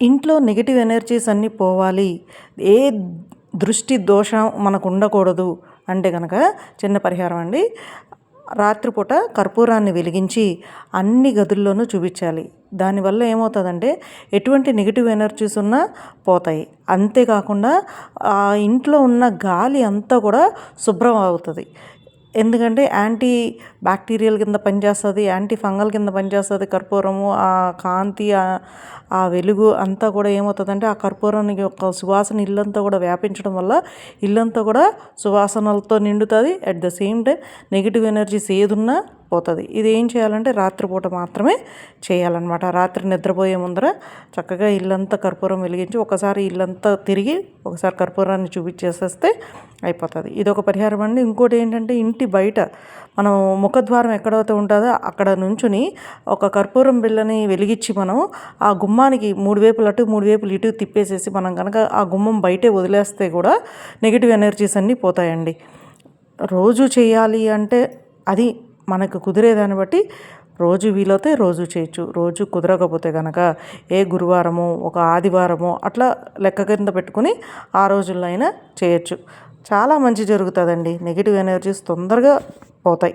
ఇంట్లో negative energies అన్నీ పోవాలి. ఏ దృష్టి దోషం మనకు ఉండకూడదు అంటే కనుక చిన్న పరిహారం అండి. రాత్రిపూట కర్పూరాన్ని వెలిగించి అన్ని గదుల్లోనూ చూపించాలి. దానివల్ల ఏమవుతుందంటే ఎటువంటి నెగిటివ్ ఎనర్జీస్ ఉన్నా పోతాయి. అంతేకాకుండా ఆ ఇంట్లో ఉన్న గాలి అంతా కూడా శుభ్రం అవుతుంది. ఎందుకంటే యాంటీ బ్యాక్టీరియల్ కింద పనిచేస్తుంది యాంటీ ఫంగల్ కింద పనిచేస్తుంది కర్పూరము ఆ కాంతి ఆ వెలుగు అంతా కూడా ఏమవుతుందంటే ఆ కర్పూరానికి ఒక సువాసన ఇల్లంతా కూడా వ్యాపించడం వల్ల ఇల్లంతా కూడా సువాసనలతో నిండుతుంది. At the same time negative energies ఏదున్నా పోతుంది. ఇది ఏం చేయాలంటే రాత్రిపూట మాత్రమే చేయాలన్నమాట. రాత్రి నిద్రపోయే ముందర చక్కగా ఇల్లంతా కర్పూరం వెలిగించి ఒకసారి ఇల్లంతా తిరిగి ఒకసారి కర్పూరాన్ని చూపించేసేస్తే అయిపోతుంది. ఇది ఒక పరిహారం అండి. ఇంకోటి ఏంటంటే ఇంటి బయట మనం ముఖద్వారం ఎక్కడైతే ఉంటుందో అక్కడ నుంచుని ఒక కర్పూరం బిళ్ళని వెలిగించి మనం ఆ గుమ్మానికి మూడు వేపులు అటు మూడు వేపులు ఇటు తిప్పేసేసి మనం కనుక ఆ గుమ్మం బయటే వదిలేస్తే కూడా నెగిటివ్ ఎనర్జీస్ అన్నీ పోతాయండి. రోజు చేయాలి అంటే అది మనకు కుదిరేదాన్ని బట్టి రోజు వీలైతే రోజు చేయొచ్చు. రోజు కుదరకపోతే కనుక ఏ గురువారము ఒక ఆదివారము అట్లా లెక్క కింద పెట్టుకుని ఆ రోజుల్లో అయినా చేయొచ్చు. చాలా మంచి జరుగుతుందండి. నెగిటివ్ ఎనర్జీస్ తొందరగా పోతాయి.